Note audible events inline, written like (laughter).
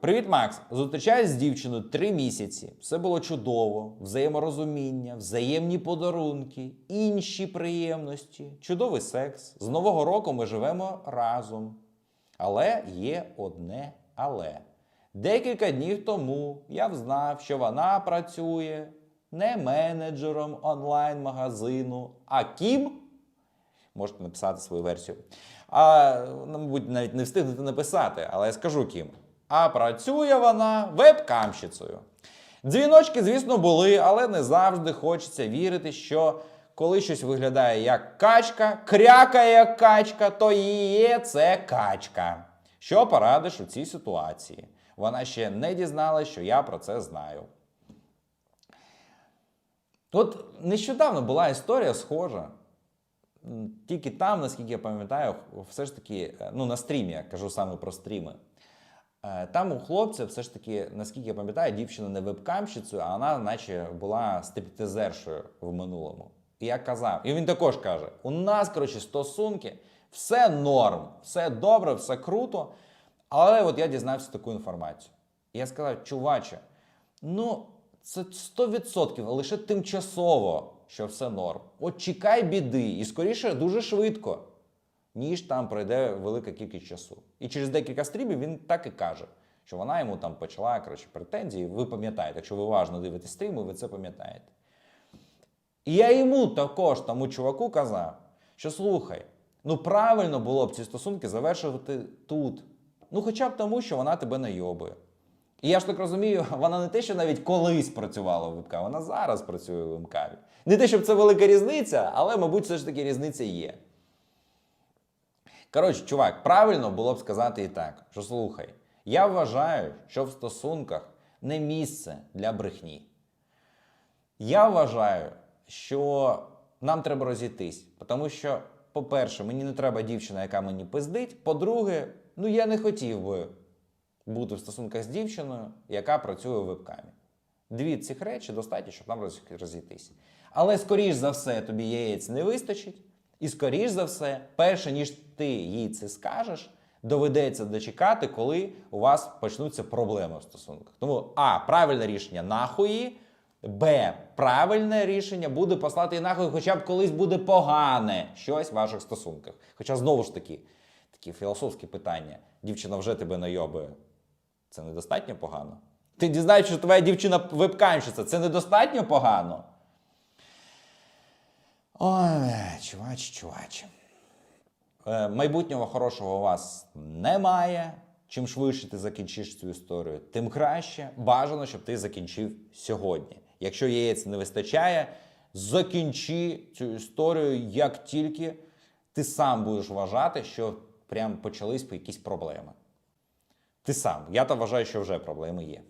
Привіт, Макс! Зустрічаюсь з дівчиною три місяці. Все було чудово, взаєморозуміння, взаємні подарунки, інші приємності, чудовий секс. З Нового року ми живемо разом. Але є одне але. Декілька днів тому я взнав, що вона працює не менеджером онлайн-магазину, а ким можете написати свою версію. А, ну, мабуть, навіть не встигнете написати, але я скажу ким. А працює вона вебкамщицею. Дзвіночки, звісно, були, але не завжди хочеться вірити, що коли щось виглядає як качка, крякає як качка, то є це качка. Що порадиш у цій ситуації? Вона ще не дізналась, що я про це знаю. От нещодавно була історія схожа. Тільки там, наскільки я пам'ятаю, все ж таки, е, ну на стрімі, я кажу саме про стріми. Е, Там у хлопця, все ж таки, наскільки я пам'ятаю, дівчина не вебкамщицею, а вона, наче, була стриптизершою в минулому. І я казав, і він також каже: у нас, коротше, стосунки, все норм, все добре, все круто. Але от я дізнався таку інформацію. І я сказав, чуваче, ну це 100% лише тимчасово, що все норм. От чекай біди, і скоріше дуже швидко, ніж там пройде велика кількість часу. І через декілька стрімів він так і каже, що вона йому там почала коротше, претензії. Ви пам'ятаєте, якщо ви уважно дивитесь стріми, ви це пам'ятаєте. І я йому також, тому чуваку, казав, що слухай, ну правильно було б ці стосунки завершувати тут. Ну, хоча б тому, що вона тебе найобує. І я ж так розумію, (laughs) вона не те, що навіть колись працювала в ВК, вона зараз працює в МК. Не те, щоб це велика різниця, але, мабуть, все ж таки різниця є. Коротше, чувак, правильно було б сказати і так, що слухай, я вважаю, що в стосунках не місце для брехні. Я вважаю, що нам треба розійтись, тому що, по-перше, мені не треба дівчина, яка мені пиздить. По-друге, ну я не хотів би бути в стосунках з дівчиною, яка працює в вебкамі. Дві цих речі достатньо, щоб нам роз- розійтись. Але, скоріш за все, тобі яєць не вистачить, і скоріш за все, перше, ніж ти їй це скажеш, доведеться дочекати, коли у вас почнуться проблеми в стосунках. Тому А, правильне рішення нахуї. Б. Правильне рішення буде послати її нахуй, хоча б колись буде погане щось в ваших стосунках. Хоча знову ж таки, такі філософські питання. Дівчина вже тебе найобує. Це недостатньо погано. Ти дізнаєшся, що твоя дівчина вебкамщиця. Це недостатньо погано. Ой, чувач, чувач. Е, майбутнього хорошого у вас немає. Чим швидше ти закінчиш цю історію, тим краще. Бажано, щоб ти закінчив сьогодні. Якщо яєць не вистачає, закінчи цю історію, як тільки ти сам будеш вважати, що прям почались якісь проблеми. Ти сам. Я то вважаю, що вже проблеми є.